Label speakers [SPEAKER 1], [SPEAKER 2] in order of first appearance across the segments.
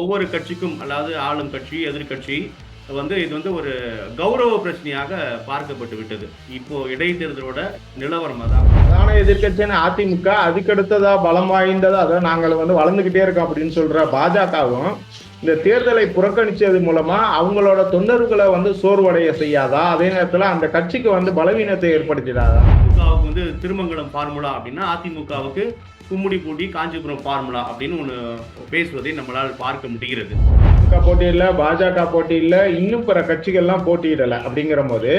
[SPEAKER 1] ஒவ்வொரு கட்சிக்கும் அதாவது ஆளும் கட்சி எதிர்க்கட்சி வந்து இது வந்து ஒரு கௌரவ பிரச்சனையாக பார்க்கப்பட்டு விட்டது. இப்போ இடைத்தேர்தலோட நிலவரம் அதான்.
[SPEAKER 2] பிரதான எதிர்க்கட்சியான அதிமுக அதுக்கடுத்ததா பலம் வாய்ந்ததா அதை நாங்கள் வந்து வளர்ந்துகிட்டே இருக்கோம் அப்படின்னு சொல்ற பாஜகவும் இந்த தேர்தலை புறக்கணிச்சது மூலமா அவங்களோட தொண்டர்களை வந்து சோர்வடைய செய்யாதா? அதே நேரத்துல அந்த கட்சிக்கு வந்து பலவீனத்தை ஏற்படுத்திடாதா?
[SPEAKER 1] அதிமுகவுக்கு வந்து திருமங்கலம் ஃபார்முலா அப்படின்னா அதிமுகவுக்கு கும்முடி பூண்டி காஞ்சிபுரம் ஃபார்முலா அப்படின்னு ஒன்று பேசுவதை நம்மளால் பார்க்க முடிகிறது.
[SPEAKER 2] திமுக போட்டியிடல பாஜக போட்டியிடல இன்னும் பிற கட்சிகள்லாம் போட்டியிடல அப்படிங்கிற போது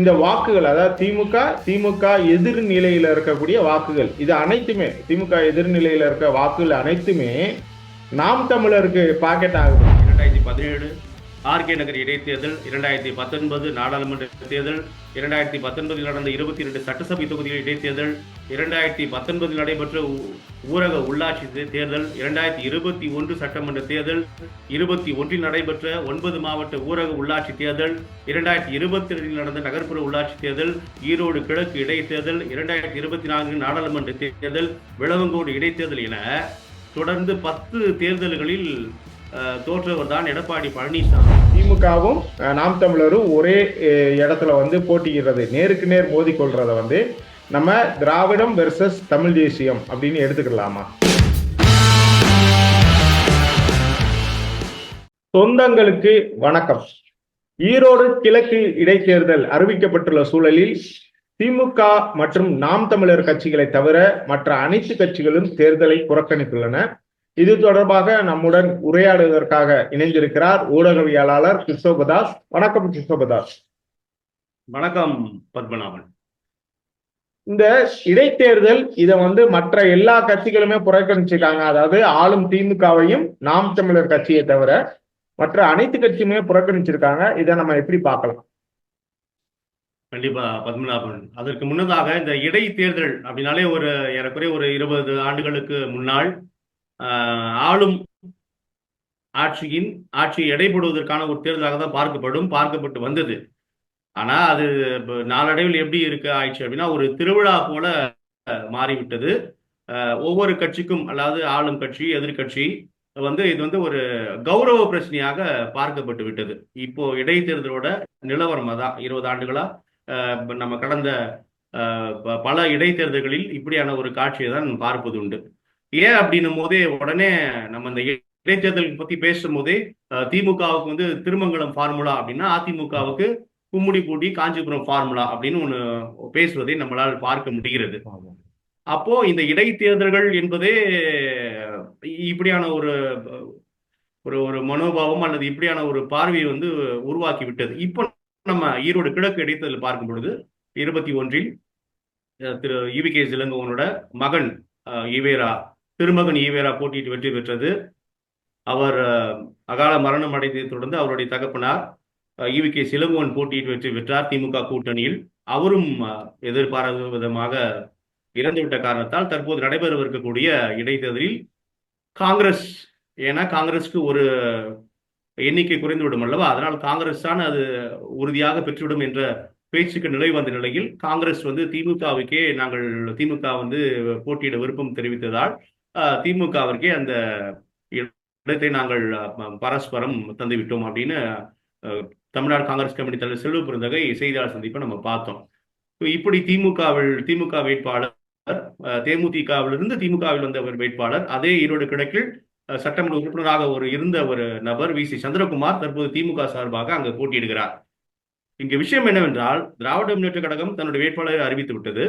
[SPEAKER 2] இந்த வாக்குகள் அதாவது திமுக திமுக எதிர்நிலையில இருக்கக்கூடிய வாக்குகள் இது அனைத்துமே திமுக எதிர்நிலையில இருக்க வாக்குகள் அனைத்துமே நாம் தமிழருக்கு பாக்கெட் ஆகுது.
[SPEAKER 1] இரண்டாயிரத்தி பதினேழு ஆர்கே நகர் இடைத்தேர்தல் இரண்டாயிரத்தி பத்தொன்பது நாடாளுமன்ற தேர்தல் இரண்டாயிரத்தி பத்தொன்பதில் நடந்த இருபத்தி ரெண்டு சட்டசபை தொகுதிகள் இடைத்தேர்தல் இரண்டாயிரத்தி பத்தொன்பதில் நடைபெற்ற ஊ- ஊரக உள்ளாட்சி தேர்தல் இரண்டாயிரத்தி இருபத்தி ஒன்று சட்டமன்ற தேர்தல் இருபத்தி ஒன்றில் நடைபெற்ற ஒன்பது மாவட்ட ஊரக உள்ளாட்சி தேர்தல் இரண்டாயிரத்தி இருபத்தி ரெண்டில் நடந்த நகர்ப்புற உள்ளாட்சி தேர்தல் ஈரோடு கிழக்கு இடைத்தேர்தல் இரண்டாயிரத்தி இருபத்தி நான்கு நாடாளுமன்ற தேர்தல் விளவங்கோடு இடைத்தேர்தல் என தொடர்ந்து பத்து தேர்தல்களில் தோற்றவர் தான் எடப்பாடி பழனிசாமி.
[SPEAKER 2] திமுகவும் நாம் தமிழரும் ஒரே இடத்துல வந்து போட்டியிடுறது நேருக்கு நேர் மோதி வந்து நம்ம திராவிடம் வெர்சஸ் தமிழ் தேசியம் அப்படின்னு எடுத்துக்கலாமா? சொந்தங்களுக்கு வணக்கம். ஈரோடு கிழக்கு இடைத்தேர்தல் அறிவிக்கப்பட்டுள்ள சூழலில் திமுக மற்றும் நாம் தமிழர் கட்சிகளை தவிர மற்ற அனைத்து கட்சிகளும் தேர்தலை புறக்கணித்துள்ளன. இது தொடர்பாக நம்முடன் உரையாடுவதற்காக இணைந்திருக்கிறார் ஊடகவியலாளர் கிறிஸ்தோபதாஸ் வணக்கம் கிறிஸ்தோபதாஸ்
[SPEAKER 1] வணக்கம் பத்மநாபன்.
[SPEAKER 2] இந்த இடைத்தேர்தல் இதை வந்து மற்ற எல்லா கட்சிகளுமே புறக்கணிச்சிருக்காங்க. அதாவது ஆளும் திமுகவையும் நாம் தமிழர் கட்சியை தவிர மற்ற அனைத்து கட்சியுமே புறக்கணிச்சிருக்காங்க. இதை நம்ம எப்படி பார்க்கலாம்?
[SPEAKER 1] கண்டிப்பா பத்மநாபன். அதற்கு முன்னதாக இந்த இடைத்தேர்தல் அப்படின்னாலே ஒரு ஏறக்குறைய ஒரு இருபது ஆண்டுகளுக்கு முன்னால் ஆஹ், ஆளும் ஆட்சியின் ஆட்சியை எடைபடுவதற்கான ஒரு தேர்தலாக தான் பார்க்கப்படும் பார்க்கப்பட்டு வந்தது. ஆனா அது நாளடைவில் எப்படி இருக்கு ஆயிடுச்சு அப்படின்னா ஒரு திருவிழா போல மாறிவிட்டது. ஒவ்வொரு கட்சிக்கும் அதாவது ஆளும் கட்சி எதிர்கட்சி வந்து இது வந்து ஒரு கௌரவ பிரச்சனையாக பார்க்கப்பட்டு விட்டது. இப்போ இடைத்தேர்தலோட நிலவரம் அதான். இருபது ஆண்டுகளா நம்ம கடந்த ப- பல இடைத்தேர்தல்களில் இப்படியான ஒரு காட்சியை தான் பார்ப்பது உண்டு. ஏன் அப்படின்னும் போதே உடனே நம்ம இந்த இடைத்தேர்தல் பத்தி பேசும் போதே திமுகவுக்கு வந்து திருமங்கலம் ஃபார்முலா அப்படின்னா அதிமுகவுக்கு கும்முடி பூட்டி காஞ்சிபுரம் ஃபார்முலா அப்படின்னு ஒன்று பேசுவதை நம்மளால் பார்க்க முடிகிறது. அப்போ இந்த இடைத்தேர்தல்கள் என்பதே இப்படியான ஒரு ஒரு ஒரு மனோபாவம் அல்லது இப்படியான ஒரு பார்வையை வந்து உருவாக்கி விட்டது இப்போ நம்ம ஈரோடு கிழக்கு இடைத்தேர்தல் பார்க்கும் பொழுது இருபத்தி ஒன்றில் திரு இவி கே இளங்கோவனோட மகன் ஈவேரா திருமகன் ஈவேரா போட்டியிட்டு வெற்றி பெற்றது. அவர் அகால மரணம் அடைந்ததை தொடர்ந்து அவருடைய தகப்பனார் ஈவி கே சிலங்குவன் போட்டியிட்டு வெற்றி பெற்றார் திமுக கூட்டணியில். அவரும் எதிர்பாராத விதமாக இறந்துவிட்ட காரணத்தால் தற்போது நடைபெறவிருக்கக்கூடிய இடைத்தேர்தலில் காங்கிரஸ் ஏன்னா காங்கிரஸ்க்கு ஒரு எண்ணிக்கை குறைந்துவிடும் அல்லவா? அதனால் காங்கிரஸ் தான் அது உறுதியாக பெற்றுவிடும் என்ற பேச்சுக்கு நிலை வந்த நிலையில் காங்கிரஸ் வந்து திமுகவுக்கே நாங்கள் திமுக வந்து போட்டியிட விருப்பம் தெரிவித்ததால் திமுகவிற்கே அந்த இடத்தை நாங்கள் பரஸ்பரம் தந்துவிட்டோம் அப்படின்னு தமிழ்நாடு காங்கிரஸ் கமிட்டி தலைவர் செல்வ பெருந்தகை செய்தியாளர் சந்திப்பை நம்ம பார்த்தோம். இப்படி திமுகவில் திமுக வேட்பாளர் தேமுதிகவிலிருந்து திமுகவில் வந்த ஒரு வேட்பாளர் அதே ஈரோடு கிழக்கில் சட்டமன்ற உறுப்பினராக ஒரு இருந்த ஒரு நபர் வி சி சந்திரகுமார் தற்போது திமுக சார்பாக அங்கு போட்டியிடுகிறார். இங்கு விஷயம் என்னவென்றால் திராவிட முன்னேற்ற கழகம் தன்னுடைய வேட்பாளரை அறிவித்து விட்டது.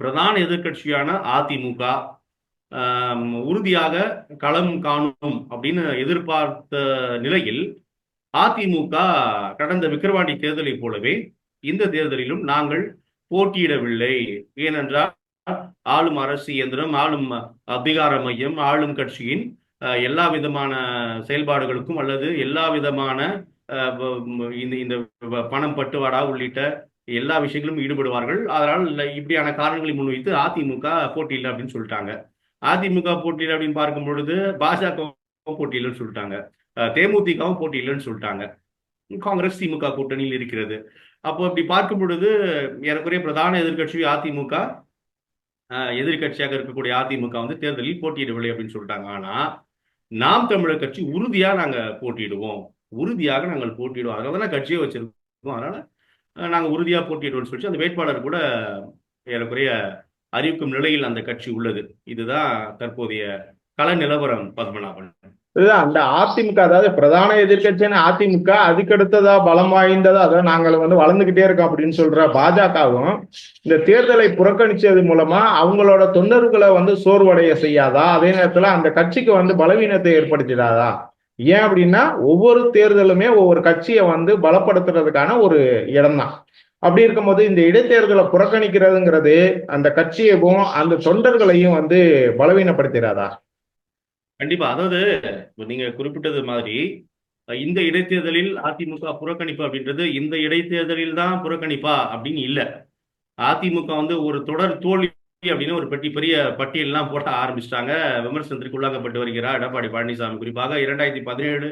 [SPEAKER 1] பிரதான எதிர்க்கட்சியான அதிமுக உறுதியாக களம் காணும் அப்படின்னு எதிர்பார்த்த நிலையில் அதிமுக கடந்த விக்கிரவாண்டி தேர்தலைப் போலவே இந்த தேர்தலிலும் நாங்கள் போட்டியிடவில்லை. ஏனென்றால் ஆளும் அரசு இயந்திரம் ஆளும் அதிகார மையம் ஆளும் கட்சியின் எல்லா விதமான செயல்பாடுகளுக்கும் அல்லது எல்லா விதமான இந்த இந்த பணம் பட்டுவாடா உள்ளிட்ட எல்லா விஷயங்களும் ஈடுபடுவார்கள். அதனால் இப்படியான காரணங்களை முன்வைத்து அதிமுக போட்டியில் அப்படின்னு சொல்லிட்டாங்க. அதிமுக போட்டியில் அப்படின்னு பார்க்கும் பொழுது பாஜக போட்டியில் சொல்லிட்டாங்க. தேமுதிகவும் தேமுதிகவும் போட்டியில்லைன்னு சொல்லிட்டாங்க. காங்கிரஸ் திமுக கூட்டணியில் இருக்கிறது. அப்போ அப்படி பார்க்கும் பொழுது ஏறக்குறைய பிரதான எதிர்க்கட்சி அதிமுக எதிர்கட்சியாக எதிர்க்கட்சியாக இருக்கக்கூடிய அதிமுக வந்து தேர்தலில் போட்டியிடவில்லை அப்படின்னு சொல்லிட்டாங்க. ஆனா நாம் தமிழர் கட்சி உறுதியா நாங்க போட்டியிடுவோம். உறுதியாக நாங்கள் போட்டியிடுவோம். அதனால தான் கட்சியை வச்சிருக்கோம். அதனால நாங்கள் நாங்க உறுதியா போட்டியிடுவோம்னு சொல்லி அந்த வேட்பாளர் கூட ஏறக்குறைய அறிவிக்கும் நிலையில் அந்த கட்சி உள்ளது. இதுதான் தற்போதைய கள நிலவரம் பத்மநாபன்.
[SPEAKER 2] இதுதான். அந்த அதிமுக அதாவது பிரதான எதிர்க்கட்சியான அதிமுக அதுக்கடுத்ததா பலம் வாய்ந்ததா அதாவது நாங்கள் வந்து வளர்ந்துகிட்டே இருக்கோம் அப்படின்னு சொல்ற பாஜகவும் இந்த தேர்தலை புறக்கணிச்சது மூலமா அவங்களோட தொண்டர்களை வந்து சோர்வடைய செய்யாதா? அதே நேரத்துல அந்த கட்சிக்கு வந்து பலவீனத்தை ஏற்படுத்திடாதா? ஏன் அப்படின்னா ஒவ்வொரு தேர்தலுமே ஒவ்வொரு கட்சியை வந்து பலப்படுத்துறதுக்கான ஒரு இடம்தான். அப்படி இருக்கும்போது இந்த இடைத்தேர்தலை புறக்கணிக்கிறதுங்கிறது அந்த கட்சியையும் அந்த தொண்டர்களையும் வந்து பலவீனப்படுத்திடாதா?
[SPEAKER 1] கண்டிப்பா. அதாவது நீங்க குறிப்பிட்டது மாதிரி இந்த இடைத்தேர்தலில் அதிமுக புறக்கணிப்பு அப்படின்றது இந்த இடைத்தேர்தலில் தான் புறக்கணிப்பா அப்படின்னு இல்ல. அதிமுக வந்து ஒரு தொடர் தோல்வி அப்படின்னு ஒரு பெட்டி பெரிய பட்டியல்லாம் போட்ட ஆரம்பிச்சிட்டாங்க. விமர்சனத்திற்கு உள்ளாக்கப்பட்டு வருகிறார் எடப்பாடி பழனிசாமி. குறிப்பாக இரண்டாயிரத்தி பதினேழு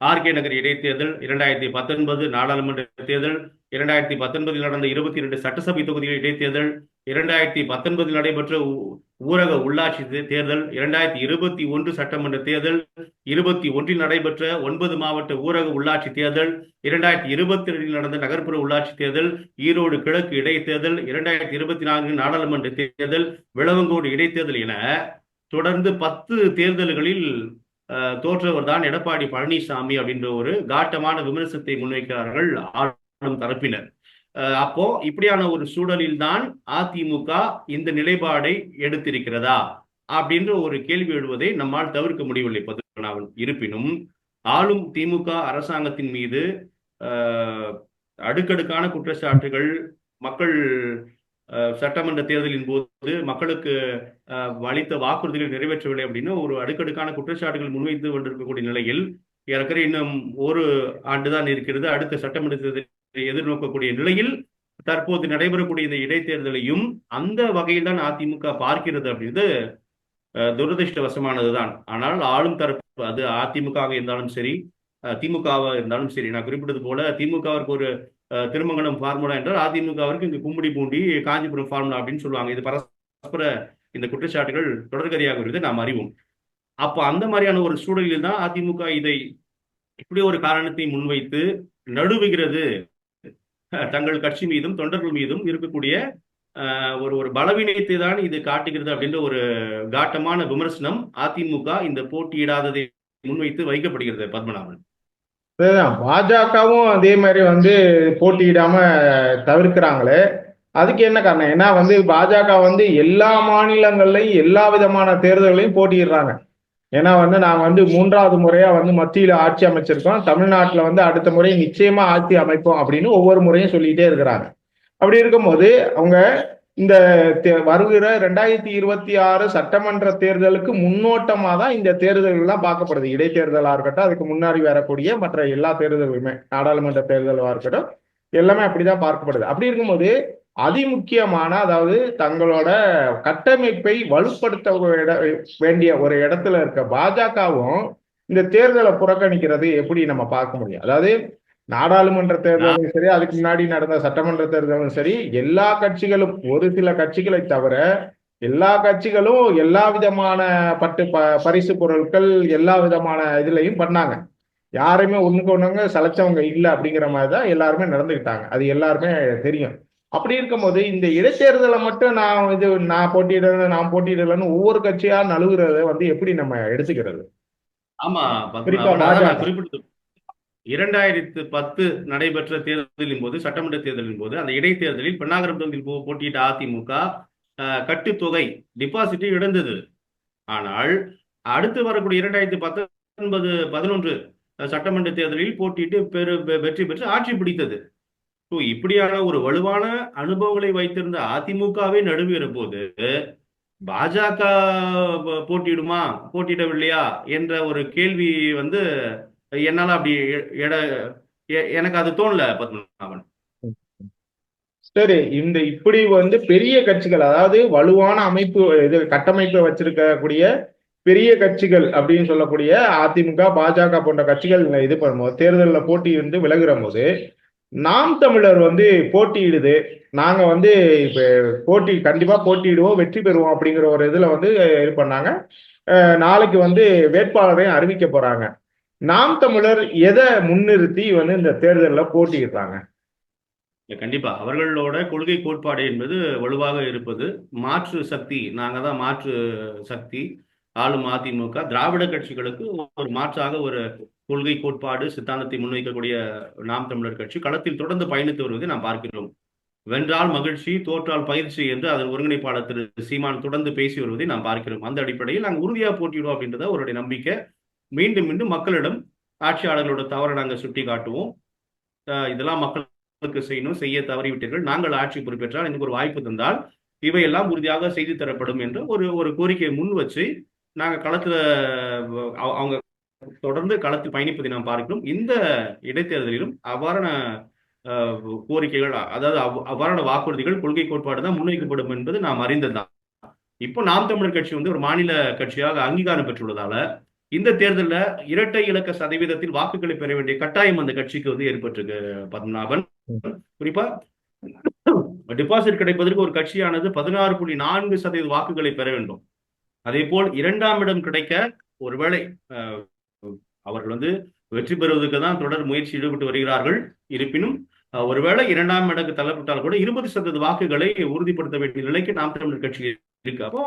[SPEAKER 1] ஆர்கே நகர் இடைத்தேர்தல் இரண்டாயிரத்தி பத்தொன்பது நாடாளுமன்ற தேர்தல் இரண்டாயிரத்தி பத்தொன்பதில் நடந்த இருபத்தி இரண்டு சட்டசபை தொகுதிகள் இடைத்தேர்தல் இரண்டாயிரத்தி பத்தொன்பதில் நடைபெற்ற ஊரக உள்ளாட்சி தே- தேர்தல் இரண்டாயிரத்தி இருபத்தி ஒன்று சட்டமன்ற தேர்தல் இருபத்தி ஒன்றில் நடைபெற்ற ஒன்பது மாவட்ட ஊரக உள்ளாட்சி தேர்தல் இரண்டாயிரத்தி இருபத்தி ரெண்டில் நடந்த நகர்ப்புற உள்ளாட்சி தேர்தல் ஈரோடு கிழக்கு இடைத்தேர்தல் இரண்டாயிரத்தி இருபத்தி நான்கு நாடாளுமன்ற தேர்தல் விளவங்கோடு இடைத்தேர்தல் என தொடர்ந்து பத்து தேர்தல்களில் அஹ், தோற்றவர் தான் எடப்பாடி பழனிசாமி அப்படின்ற ஒரு காட்டமான விமர்சனத்தை முன்வைக்கிறார்கள் ஆளும் தரப்பினர். அப்போ இப்படியான ஒரு சூழலில் தான் அதிமுக இந்த நிலைப்பாடை எடுத்திருக்கிறதா? அப்படின்ற ஒரு கேள்வி எழுவதை நம்மால் தவிர்க்க முடியவில்லை பத்மநாபன். இருப்பினும் ஆளும் திமுக அரசாங்கத்தின் மீது அடுக்கடுக்கான குற்றச்சாட்டுகள் மக்கள் சட்டமன்ற தேர்தலின் போது மக்களுக்கு அளித்த வாக்குறுதிகள் நிறைவேற்றவில்லை அப்படின்னு ஒரு அடுக்கடுக்கான குற்றச்சாட்டுகள் முன்வைத்து கொண்டிருக்கக்கூடிய நிலையில் ஏற்கனவே இன்னும் ஒரு ஆண்டுதான் இருக்கிறது. அடுத்த சட்டமன்ற தேர்தல் எதிர்நோக்கக்கூடிய நிலையில் தற்போது நடைபெறக்கூடிய இந்த இடைத்தேர்தலையும் அந்த வகையில் தான் அதிமுக பார்க்கிறது அப்படின்றது துரதிருஷ்டவசமானதுதான். ஆனால் ஆளும் தரப்பு அது அதிமுகவாக இருந்தாலும் சரி திமுகவா திமுகவாக இருந்தாலும் சரி நான் குறிப்பிட்டது போல திமுகவிற்கு ஒரு திருமங்கலம் ஃபார்முலா என்றால் அதிமுகவிற்கு இங்கு கும்படி பூண்டி காஞ்சிபுரம் ஃபார்முலா அப்படின்னு சொல்லுவாங்க. இது பரஸ்பர இந்த குற்றச்சாட்டுகள் தொடர்கதையாக வருவதை நாம் அறிவோம். அப்போ அந்த மாதிரியான ஒரு சூழலில் தான் அதிமுக இதை இப்படி ஒரு காரணத்தை முன்வைத்து நடுவுகிறது. தங்கள் கட்சி மீதும் தொண்டர்கள் மீதும் இருக்கக்கூடிய ஒரு ஒரு பலவீனத்தை தான் இது காட்டுகிறது அப்படின்ற ஒரு காட்டமான விமர்சனம் அதிமுக இந்த போட்டியிடாததை முன்வைத்து வைக்கப்படுகிறது பத்மநாபன்.
[SPEAKER 2] பாஜகவும் அதே மாதிரி வந்து போட்டியிடாம தவிர்க்கிறாங்களே. அதுக்கு என்ன காரணம்? ஏன்னா வந்து பாஜக வந்து எல்லா மாநிலங்கள்லையும் எல்லா விதமான தேர்தல்களையும் போட்டியிடுறாங்க. ஏன்னா வந்து நாங்க வந்து மூன்றாவது முறையா வந்து மத்தியில ஆட்சி அமைச்சிருக்கோம். தமிழ்நாட்டுல வந்து அடுத்த முறை நிச்சயமா ஆட்சி அமைப்போம் அப்படின்னு ஒவ்வொரு முறையும் சொல்லிட்டே இருக்கிறாங்க. அப்படி இருக்கும்போது அவங்க இந்த தே- வருகிற ரெண்டாயிரத்தி இருபத்தி ஆறு சட்டமன்ற தேர்தலுக்கு முன்னோட்டமா தான் இந்த தேர்தல்கள்லாம் பார்க்கப்படுது. இடைத்தேர்தலா இருக்கட்டும் அதுக்கு முன்னாடி வரக்கூடிய மற்ற எல்லா தேர்தலுமே நாடாளுமன்ற தேர்தலாக இருக்கட்டும் எல்லாமே அப்படிதான் பார்க்கப்படுது. அப்படி இருக்கும்போது அதிமுக்கியமான அதாவது தங்களோட கட்டமைப்பை வலுப்படுத்த வேண்டிய ஒரு இடத்துல இருக்க பாஜகவும் இந்த தேர்தலை புறக்கணிக்கிறது எப்படி நம்ம பார்க்க முடியும்? அதாவது நாடாளுமன்ற தேர்தலும் சரி அதுக்கு முன்னாடி நடந்த சட்டமன்ற தேர்தலும் சரி எல்லா கட்சிகளும் ஒரு சில கட்சிகளை தவிர எல்லா கட்சிகளும் எல்லா விதமான பட்டு ப பரிசு பொருட்கள் எல்லா விதமான இதுலையும் பண்ணாங்க. யாருமே ஒண்ணுக்கு ஒண்ணுங்க சலைச்சவங்க இல்லை அப்படிங்கிற மாதிரி தான் எல்லாருமே நடந்துக்கிட்டாங்க. அது எல்லாருமே தெரியும். அப்படி இருக்கும்போது இந்த இடைத்தேர்தலை மட்டும் நான் இது நான் போட்டியிடுறேன் நான் போட்டியிடலன்னு ஒவ்வொரு கட்சியா நழுவுறத வந்து எப்படி நம்ம எடுத்துக்கிறது?
[SPEAKER 1] ஆமா இரண்டாயிரத்து பத்து நடைபெற்ற தேர்தலின் போது சட்டமன்ற தேர்தலின் போது அந்த இடைத்தேர்தலில் பெண்ணாகரம் தொகுதியில் போ- போட்டியிட்ட அதிமுக கட்டுத்தொகை டிபாசிட்டை இழந்தது. ஆனால் அடுத்து வரக்கூடிய இரண்டாயிரத்தி பத்தொன்பது பதினொன்று சட்டமன்ற தேர்தலில் போட்டியிட்டு பெரு வெற்றி பெற்று ஆட்சி பிடித்தது. ஸோ இப்படியான ஒரு வலுவான அனுபவங்களை வைத்திருந்த அதிமுகவே நடுவுகிற போது பாஜக ப- போட்டியிடுமா போட்டியிடவில்லையா என்ற ஒரு கேள்வி வந்து என்னால அப்படி எட எனக்கு அது தோணல பத்மநாபன்.
[SPEAKER 2] சரி இந்த இப்படி வந்து பெரிய கட்சிகள் அதாவது வலுவான அமைப்பு இது கட்டமைப்பை வச்சிருக்கக்கூடிய பெரிய கட்சிகள் அப்படின்னு சொல்லக்கூடிய அதிமுக பாஜக போன்ற கட்சிகள் இது பண்ணும்போது தேர்தலில் போட்டியிருந்து விலகிற போது நாம் தமிழர் வந்து போட்டியிடுது. நாங்க வந்து இப்ப போட்டி கண்டிப்பா போட்டியிடுவோம் வெற்றி பெறுவோம் அப்படிங்கிற ஒரு இதுல வந்து இது பண்ணாங்க. நாளைக்கு வந்து வேட்பாளரையும் அறிவிக்க போறாங்க. நாம் தமிழர் எதை முன்னிறுத்தி வந்து இந்த தேர்தலில் போட்டியிடுறாங்க?
[SPEAKER 1] கண்டிப்பா. அவர்களோட கொள்கை கோட்பாடு என்பது வலுவாக இருப்பது. மாற்று சக்தி நாங்க தான் மாற்று சக்தி. ஆளும் அதிமுக திராவிட கட்சிகளுக்கு ஒரு மாற்றாக ஒரு கொள்கை கோட்பாடு சித்தாந்தத்தை முன்வைக்கக்கூடிய நாம் தமிழர் கட்சி களத்தில் தொடர்ந்து பயணித்து வருவதை நாம் பார்க்கிறோம். வென்றால் மகிழ்ச்சி தோற்றால் பயிற்சி என்று அதன் ஒருங்கிணைப்பாளர் திரு சீமான் தொடர்ந்து பேசி வருவதை நாம் பார்க்கிறோம். அந்த அடிப்படையில் நாங்கள் உறுதியாக போட்டியிடுவோம் அப்படின்றத அவருடைய நம்பிக்கை. மீண்டும் மீண்டும் மக்களிடம் ஆட்சியாளர்களோட தவறை நாங்கள் சுட்டி காட்டுவோம் இதெல்லாம் மக்களுக்கு செய்யணும் செய்ய தவறிவிட்டீர்கள் நாங்கள் ஆட்சி பொறுப்பேற்றால் எனக்கு ஒரு வாய்ப்பு தந்தால் இவையெல்லாம் உறுதியாக செய்து தரப்படும் என்று ஒரு ஒரு கோரிக்கையை முன் வச்சு நாங்கள் களத்தில் அவ- அவங்க தொடர்ந்து களத்தில் பயணிப்பதை நாம் பார்க்கிறோம். இந்த இடைத்தேர்தலிலும் அவ்வாறான அஹ், கோரிக்கைகள் அதாவது அவ்வாறான வாக்குறுதிகள் கொள்கை கோட்பாடு தான் முன்வைக்கப்படும் என்பது நாம் அறிந்ததுதான். இப்போ நாம் தமிழர் கட்சி வந்து ஒரு மாநில கட்சியாக அங்கீகாரம் பெற்றுள்ளதால இந்த தேர்தலில் இரட்டை இலக்க சதவீதத்தில் வாக்குகளை பெற வேண்டிய கட்டாயம் அந்த கட்சிக்கு வந்து ஏற்பட்டிருக்கு பத்மநாபன். குறிப்பா டிபாசிட் கிடைப்பதற்கு ஒரு கட்சியானது பதினாறு புள்ளி நான்கு சதவீத வாக்குகளை பெற வேண்டும். அதே போல் இரண்டாம் இடம் கிடைக்க ஒருவேளை அஹ், அவர்கள் வந்து வெற்றி பெறுவதற்கு தான் தொடர் முயற்சி ஈடுபட்டு வருகிறார்கள். இருப்பினும் ஒருவேளை இரண்டாம் இடத்துக்கு தள்ளப்பட்டால் கூட இருபது சதவீத வாக்குகளை உறுதிப்படுத்த வேண்டிய நிலைக்கு நாம் தமிழர் கட்சி இருக்கு. அப்போ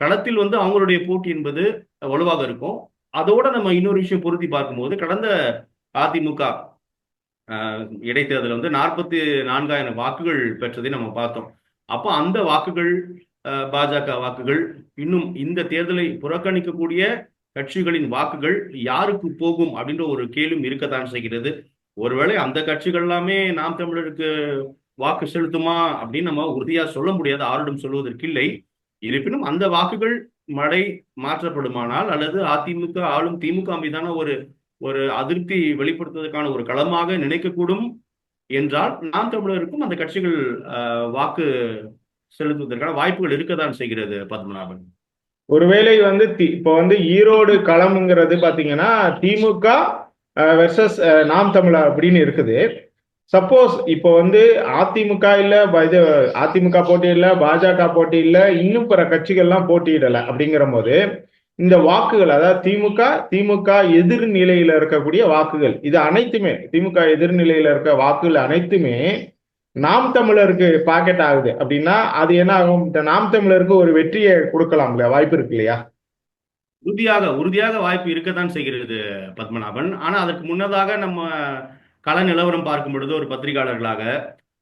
[SPEAKER 1] களத்தில் வந்து அவங்களுடைய போட்டி என்பது வலுவாக இருக்கும். அதோட நம்ம இன்னொரு விஷயம் பொருத்தி பார்க்கும்போது கடந்த அதிமுக இடைத்தேர்தல் வந்து நாற்பத்தி நான்காயிரம் வாக்குகள் பெற்றதை நம்ம பார்த்தோம். அப்போ அந்த வாக்குகள் அஹ், பாஜக வாக்குகள் இன்னும் இந்த தேர்தலை புறக்கணிக்கக்கூடிய கட்சிகளின் வாக்குகள் யாருக்கு போகும் அப்படின்ற ஒரு கேள்வியும் இருக்கத்தான் செய்கிறது. ஒருவேளை அந்த கட்சிகள் எல்லாமே நாம் தமிழருக்கு வாக்கு செலுத்துமா அப்படின்னு நம்ம உறுதியா சொல்ல முடியாது ஆரிடம் சொல்வதற்கு இல்லை. இருப்பினும் அந்த வாக்குகள் மழை மாற்றப்படுமானால் அல்லது அதிமுக ஆளும் திமுக மீதான ஒரு ஒரு அதிருப்தி வெளிப்படுத்துவதற்கான ஒரு களமாக நினைக்கக்கூடும் என்றால் நாம் தமிழருக்கும் அந்த கட்சிகள் வாக்கு செலுத்துவதற்கான வாய்ப்புகள் இருக்கத்தான் செய்கிறது பத்மநாபன்.
[SPEAKER 2] ஒருவேளை வந்து தி- இப்போ வந்து ஈரோடு களம்ங்கிறது பாத்தீங்கன்னா திமுக வெர்சஸ் நாம் தமிழர் அப்படின்னு இருக்குது. சப்போஸ் இப்போ வந்து அதிமுக இல்ல இது அதிமுக போட்டி இல்ல பாஜக போட்டி இல்ல இன்னும் பிற கட்சிகள்லாம் போட்டியிடல அப்படிங்கிற போது இந்த வாக்குகள் அதாவது திமுக திமுக எதிர்நிலையில இருக்கக்கூடிய வாக்குகள் இது அனைத்துமே திமுக எதிர்நிலையில இருக்க வாக்குகள் அனைத்துமே நாம் தமிழருக்கு பாக்கெட் ஆகுது. அப்படின்னா அது என்ன ஆகும் இந்த நாம் தமிழருக்கு ஒரு வெற்றியை கொடுக்கலாம்ல வாய்ப்பு இருக்கு இல்லையா?
[SPEAKER 1] உறுதியாக உறுதியாக வாய்ப்பு இருக்கத்தான் செய்கிறது பத்மநாபன். ஆனா அதற்கு முன்னதாக நம்ம கள நிலவரம் பார்க்கும் பொழுது ஒரு பத்திரிகையாளர்களாக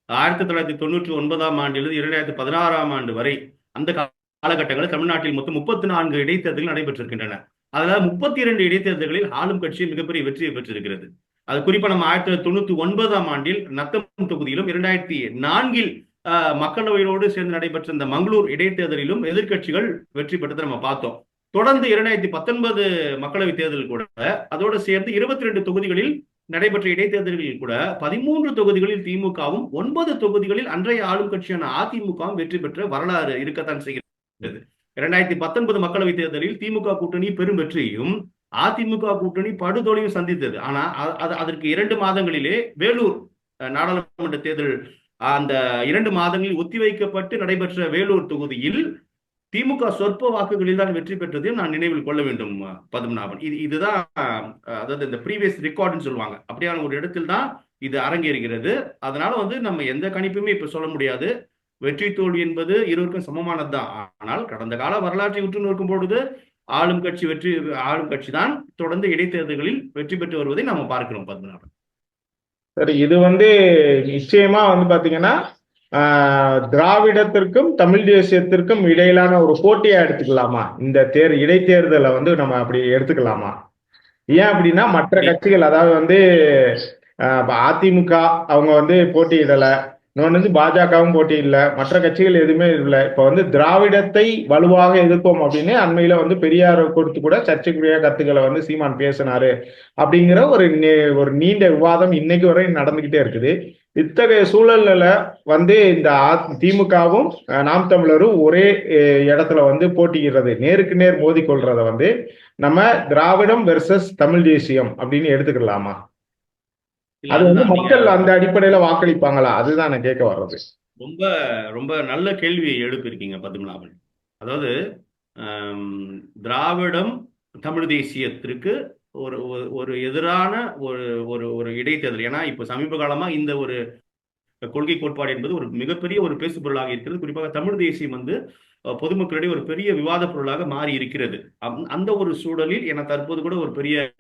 [SPEAKER 1] ஆயிரத்தி தொள்ளாயிரத்தி தொண்ணூற்றி ஒன்பதாம் ஆண்டிலிருந்து இரண்டாயிரத்தி பதினாறாம் ஆண்டு வரை அந்த காலகட்டங்களில் தமிழ்நாட்டில் மொத்தம் முப்பத்தி நான்கு இடைத்தேர்தல்கள் நடைபெற்றிருக்கின்றன. அதாவது முப்பத்தி இரண்டு இடைத்தேர்தல்களில் ஆளும் கட்சி மிகப்பெரிய வெற்றியை பெற்றிருக்கிறது. அது குறிப்பா நம்ம ஆயிரத்தி தொள்ளாயிரத்தி தொண்ணூத்தி ஒன்பதாம் ஆண்டில் நத்தம் தொகுதியிலும் இரண்டாயிரத்தி நான்கில் ஆஹ், மக்களவையோடு சேர்ந்து நடைபெற்ற இந்த மங்களூர் இடைத்தேர்தலிலும் எதிர்க்கட்சிகள் வெற்றி பெற்றதை நம்ம பார்த்தோம். தொடர்ந்து இரண்டாயிரத்தி பத்தொன்பது மக்களவை தேர்தல் கூட அதோடு சேர்ந்து இருபத்தி ரெண்டு தொகுதிகளில் நடைபெற்ற இடைத்தேர்தல்களில் கூட பதிமூன்று தொகுதிகளில் திமுகவும் ஒன்பது தொகுதிகளில் அன்றைய ஆளும் கட்சியான அதிமுகவும் வெற்றி பெற்ற வரலாறு இருக்கத்தான் செய்கிறது. இரண்டாயிரத்தி பத்தொன்பது மக்களவை தேர்தலில் திமுக கூட்டணி பெரும் வெற்றியும் அதிமுக கூட்டணி படுதோலையும் சந்தித்தது. ஆனா அது அதற்கு இரண்டு மாதங்களிலே வேலூர் நாடாளுமன்ற தேர்தல் அந்த இரண்டு மாதங்களில் ஒத்திவைக்கப்பட்டு நடைபெற்ற வேலூர் தொகுதியில் திமுக சொற்ப வாக்குகளில் தான் வெற்றி பெற்றதையும் நான் நினைவில் கொள்ள வேண்டும் பத்மநாபன். இது இதுதான் அதாவது இந்த ப்ரீவியஸ் ரெக்கார்டுன்னு சொல்லுவாங்க. அப்படியான ஒரு இடத்தில் தான் இது அரங்கேறுகிறது. அதனால வந்து நம்ம எந்த கணிப்புமே இப்ப சொல்ல முடியாது. வெற்றி தோல்வி என்பது இருவருக்கும் சமமானதுதான். ஆனால் கடந்த கால வரலாற்றை உற்று நோக்கும் பொழுது ஆளும் கட்சி வெற்றி ஆளும் கட்சி தான் தொடர்ந்து இடைத்தேர்தல்களில் வெற்றி பெற்று வருவதை நம்ம பார்க்கிறோம் பத்மநாபன்.
[SPEAKER 2] சரி இது வந்து நிச்சயமா வந்து பாத்தீங்கன்னா ஆஹ், திராவிடத்திற்கும் தமிழ் தேசியத்திற்கும் இடையிலான ஒரு போட்டியா எடுத்துக்கலாமா? இந்த தேர் இடைத்தேர்தலை வந்து நம்ம அப்படி எடுத்துக்கலாமா? ஏன் அப்படின்னா மற்ற கட்சிகள் அதாவது வந்து அதிமுக அவங்க வந்து போட்டியிடலை. இன்னொன்று வந்து பாஜகவும் போட்டி இல்லை. மற்ற கட்சிகள் எதுவுமே இல்லை. இப்போ வந்து திராவிடத்தை வலுவாக எதிர்ப்போம் அப்படின்னு அண்மையில வந்து பெரியார் கொடுத்து கூட சர்ச்சைக்குரிய கருத்துக்களை வந்து சீமான் பேசினாரு அப்படிங்கிற ஒரு நே- ஒரு நீண்ட விவாதம் இன்னைக்கு வரை நடந்துகிட்டே இருக்குது. இத்தகைய சூழல்ல வந்து இந்த திமுகவும் நாம் தமிழரும் ஒரே இடத்துல வந்து போட்டிக்கிறது நேருக்கு நேர் மோதி கொள்றத வந்து நம்ம திராவிடம் வெர்சஸ் தமிழ் தேசியம் அப்படின்னு எடுத்துக்கலாமா? அது வந்து மக்கள் அந்த அடிப்படையில வாக்களிப்பாங்களா? அதுதான் நான் கேட்க வர்றது.
[SPEAKER 1] ரொம்ப ரொம்ப நல்ல கேள்வி எழுப்பியிருக்கீங்க பத்மநாபன். அதாவது திராவிடம் தமிழ் தேசியத்திற்கு ஒரு ஒரு- எதிரான ஒரு ஒரு ஒரு இடைத்தேர்தல். ஏன்னா இப்ப சமீப காலமா இந்த ஒரு கொள்கை கோட்பாடு என்பது ஒரு மிகப்பெரிய ஒரு பேசு பொருளாக இருக்கிறது. குறிப்பாக தமிழ் தேசியம் வந்து பொதுமக்களிடையே ஒரு பெரிய விவாத பொருளாக மாறி இருக்கிறது அந்த ஒரு சூழலில் என தற்போது கூட ஒரு பெரிய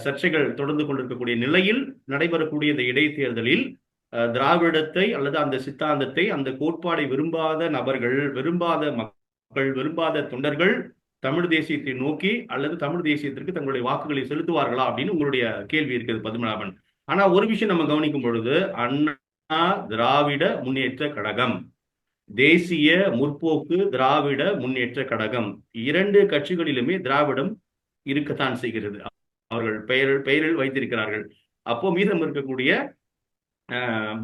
[SPEAKER 1] சர்ச்சைகள் தொடர்ந்து கொண்டிருக்கக்கூடிய நிலையில் நடைபெறக்கூடிய இந்த இடைத்தேர்தலில் அஹ், திராவிடத்தை அல்லது அந்த சித்தாந்தத்தை அந்த கோட்பாடை விரும்பாத நபர்கள் விரும்பாத மக்கள் விரும்பாத தொண்டர்கள் தமிழ் தேசியத்தை நோக்கி அல்லது தமிழ் தேசியத்திற்கு தங்களுடைய வாக்குகளை செலுத்துவார்களா அப்படின்னு உங்களுடைய கேள்வி இருக்குது பத்மநாபன். ஆனா ஒரு விஷயம் நம்ம கவனிக்கும் பொழுது அண்ணா திராவிட முன்னேற்ற கழகம் தேசிய முற்போக்கு திராவிட முன்னேற்ற கழகம் இரண்டு கட்சிகளிலுமே திராவிடம் இருக்கத்தான் செய்கிறது. அவர்கள் பெயர் பெயரில் வைத்திருக்கிறார்கள். அப்போ மீதம் இருக்கக்கூடிய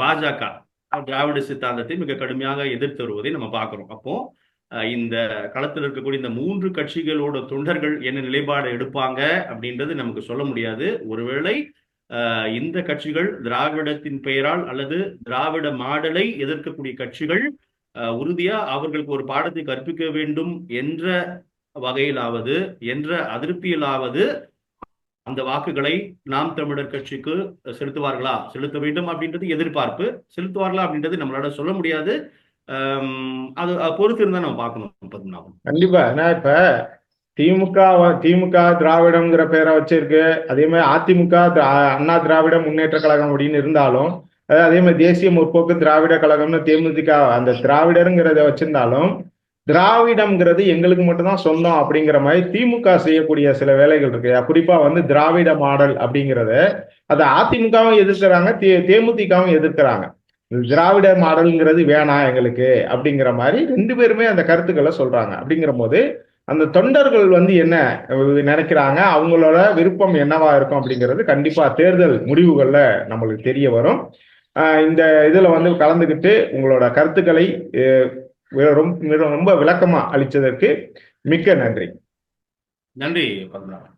[SPEAKER 1] பாஜக திராவிட சித்தாந்தத்தை மிக கடுமையாக எதிர்த்து வருவதை நம்ம பார்க்கிறோம். அப்போ இந்த களத்தில் இருக்கக்கூடிய இந்த மூன்று கட்சிகளோட தொண்டர்கள் என்ன நிலைப்பாடு எடுப்பாங்க அப்படின்றது நமக்கு சொல்ல முடியாது. ஒருவேளை இந்த கட்சிகள் திராவிடத்தின் பெயரால் அல்லது திராவிட மாடலை எதிர்க்கக்கூடிய கட்சிகள் உறுதியா அவர்களுக்கு ஒரு பாடத்தை கற்பிக்க வேண்டும் என்ற வகையிலாவது என்ற அதிருப்தியிலாவது அந்த வாக்குகளை நாம் தமிழர் கட்சிக்கு செலுத்துவார்களா? செலுத்த வேண்டும் அப்படின்றது எதிர்பார்ப்பு. செலுத்துவார்களா அப்படின்றது நம்மளால சொல்ல முடியாது. அது பொறுத்து இருந்தா நம்ம பார்க்கணும் பத்மநாபன்.
[SPEAKER 2] கண்டிப்பா. ஏன்னா இப்ப திமுக திமுக திராவிடம்ங்கிற பேரை வச்சிருக்கு. அதே மாதிரி அதிமுக அண்ணா திராவிட முன்னேற்ற கழகம் அப்படின்னு இருந்தாலும் அதே மாதிரி தேசிய முற்போக்கு திராவிட கழகம்னு தேமுதிக அந்த திராவிடருங்கிறத வச்சிருந்தாலும் திராவிடம்ங்கிறது எங்களுக்கு மட்டும்தான் சொந்தம் அப்படிங்கிற மாதிரி திமுக செய்யக்கூடிய சில வேலைகள் இருக்கு. குறிப்பா வந்து திராவிட மாடல் அப்படிங்கிறத அதை அதிமுகவும் எதிர்க்கிறாங்க தே தேமுதிகவும் எதிர்க்கிறாங்க. திராவிட மாடல்ங்கிறது வேணாம் எங்களுக்கு அப்படிங்கிற மாதிரி ரெண்டு பேருமே அந்த கருத்துக்களை சொல்றாங்க. அப்படிங்கிற போது அந்த தொண்டர்கள் வந்து என்ன நினைக்கிறாங்க? அவங்களோட விருப்பம் என்னவா இருக்கும் அப்படிங்கிறது கண்டிப்பா தேர்தல் முடிவுகள்ல நம்மளுக்கு தெரிய வரும். இந்த இதுல வந்து கலந்துக்கிட்டு உங்களோட கருத்துக்களை ரொம்ப விளக்கமா அளிச்சதற்கு மிக்க நன்றி.
[SPEAKER 1] நன்றி பத்மநாபன்.